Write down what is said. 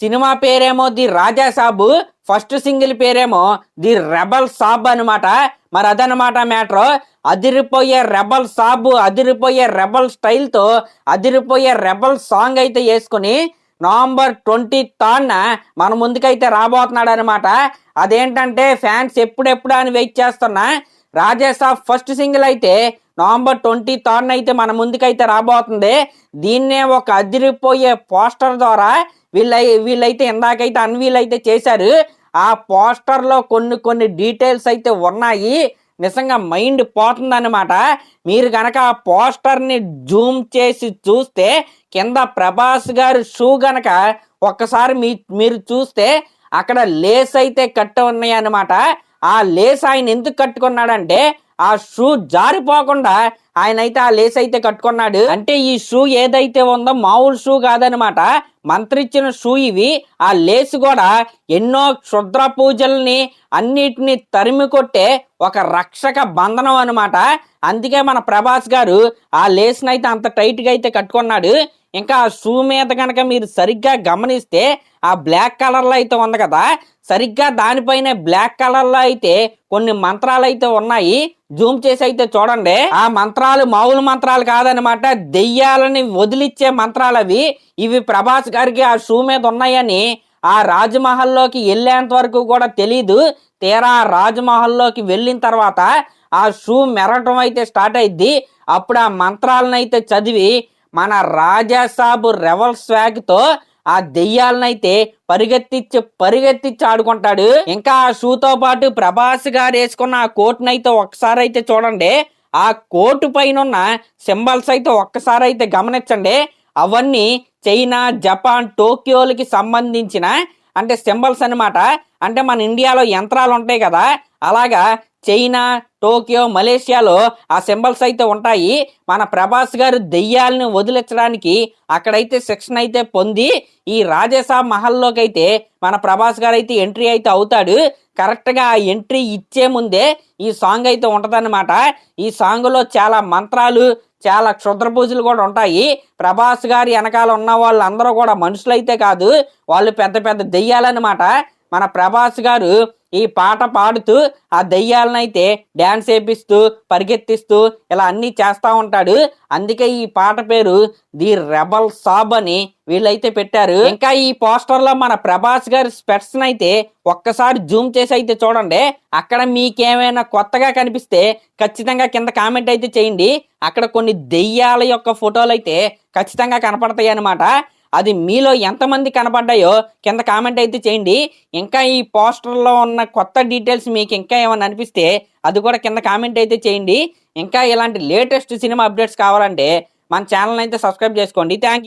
Cinema పేరేమో the Raja Saab first single పేరేమో the rebel Saab అనమాట మరి అదనమాట మ్యాటర్. అదిరిపోయే రెబల్ సాబు అదిరిపోయే రెబల్ స్టైల్తో అదిరిపోయే రెబల్ సాంగ్ అయితే వేసుకుని నవంబర్ ట్వంటీ థర్డ్న మన ముందుకైతే రాబోతున్నాడు అనమాట అదేంటంటే ఫ్యాన్స్ ఎప్పుడెప్పుడు అని వెయిట్ చేస్తున్నా రాజేసాబ్ ఫస్ట్ సింగిల్ అయితే నవంబర్ ట్వంటీ థర్డ్న అయితే మన ముందుకైతే రాబోతుంది. దీన్నే ఒక అదిరిపోయే పోస్టర్ ద్వారా వీళ్ళ వీళ్ళైతే ఇందాకైతే అన్వీల్ అయితే చేశారు. ఆ పోస్టర్లో కొన్ని కొన్ని డీటెయిల్స్ అయితే ఉన్నాయి. నిజంగా మైండ్ పోతుందన్నమాట. మీరు కనుక ఆ పోస్టర్ని జూమ్ చేసి చూస్తే కింద ప్రభాస్ గారు షూ గనక ఒక్కసారి మీ మీరు చూస్తే అక్కడ లేస్ అయితే కట్ట ఉన్నాయి అన్నమాట ఆ లేస్ ఆయన ఎందుకు కట్టుకున్నాడంటే ఆ షూ జారిపోకుండా ఆయన అయితే ఆ లేస్ అయితే కట్టుకున్నాడు. అంటే ఈ షూ ఏదైతే ఉందో మామూలు షూ కాదనమాట. మంత్రిచ్చిన షూ ఇవి. ఆ లేస్ కూడా ఎన్నో క్షుద్ర పూజల్ని అన్నిటిని తరిమి కొట్టే ఒక రక్షక బంధనం అనమాట. అందుకే మన ప్రభాస్ గారు ఆ లేస్ని అయితే అంత టైట్గా అయితే కట్టుకున్నాడు. ఇంకా ఆ షూ మీద కనుక మీరు సరిగ్గా గమనిస్తే ఆ బ్లాక్ కలర్లో అయితే ఉంది కదా. సరిగ్గా దానిపైన బ్లాక్ కలర్లో అయితే కొన్ని మంత్రాలు అయితే ఉన్నాయి. జూమ్ చేసి అయితే చూడండి. ఆ మంత్రాలు మామూలు మంత్రాలు కాదనమాట దెయ్యాలని వదిలిచ్చే మంత్రాలు అవి ఇవి ప్రభాస్ గారికి ఆ షూ మీద ఉన్నాయని ఆ రాజమహల్లోకి వెళ్ళేంత వరకు కూడా తెలీదు. తీరా రాజ్మహల్లోకి రాజమహల్లోకి వెళ్ళిన తర్వాత ఆ షూ మెరటం అయితే స్టార్ట్ అయింది అప్పుడు ఆ మంత్రాలనైతే చదివి మన రాజాసాబు రెవల్ స్వాగ్తో ఆ దెయ్యాలనైతే పరిగెత్తిచ్చి పరిగెత్తిచ్చి ఆడుకుంటాడు. ఇంకా ఆ షూతో పాటు ప్రభాస్ గారు వేసుకున్న ఆ కోట్నైతే ఒకసారి అయితే చూడండి. ఆ కోటు పైన ఉన్న సింబల్స్ అయితే ఒక్కసారి అయితే గమనించండి. అవన్నీ చైనా జపాన్ టోక్యోలకి సంబంధించిన అంటే సింబల్స్ అన్నమాట. అంటే మన ఇండియాలో యంత్రాలు ఉంటాయి కదా. అలాగా చైనా టోక్యో మలేషియాలో ఆ సింబల్స్ అయితే ఉంటాయి. మన ప్రభాస్ గారు దెయ్యాలను వదిలించడానికి అక్కడైతే శిక్షణ అయితే పొంది ఈ రాజేసాబ్ మహల్లోకి అయితే మన ప్రభాస్ గారు అయితే ఎంట్రీ అయితే అవుతాడు. కరెక్ట్గా ఆ ఎంట్రీ ఇచ్చే ముందే ఈ సాంగ్ అయితే ఉంటుందన్నమాట. ఈ సాంగ్లో చాలా మంత్రాలు చాలా క్షుద్ర పూజలు కూడా ఉంటాయి. ప్రభాస్ గారి వెనకాల ఉన్న వాళ్ళందరూ కూడా మనుషులైతే కాదు వాళ్ళు పెద్ద పెద్ద దెయ్యాలన్నమాట. మన ప్రభాస్ గారు ఈ పాట పాడుతూ ఆ దెయ్యాలనైతే డ్యాన్స్ వేపిస్తూ పరిగెత్తిస్తూ ఇలా అన్నీ చేస్తూ ఉంటాడు. అందుకే ఈ పాట పేరు ది రెబల్ సాబ్ అని వీళ్ళైతే పెట్టారు. ఇంకా ఈ పోస్టర్లో మన ప్రభాస్ గారి స్పెట్స్ని అయితే ఒక్కసారి జూమ్ చేసి అయితే చూడండి. అక్కడ మీకేమైనా కొత్తగా కనిపిస్తే ఖచ్చితంగా కింద కామెంట్ అయితే చేయండి. అక్కడ కొన్ని దెయ్యాల యొక్క ఫోటోలు అయితే ఖచ్చితంగా కనపడతాయి అనమాట అది మీలో ఎంతమంది కనపడ్డాయో కింద కామెంట్ అయితే చేయండి. ఇంకా ఈ పోస్టర్లో ఉన్న కొత్త డీటెయిల్స్ మీకు ఇంకా ఏమైనా అనిపిస్తే అది కూడా కింద కామెంట్ అయితే చేయండి. ఇంకా ఇలాంటి లేటెస్ట్ సినిమా అప్డేట్స్ కావాలంటే మన ఛానల్ అయితే సబ్స్క్రైబ్ చేసుకోండి. థ్యాంక్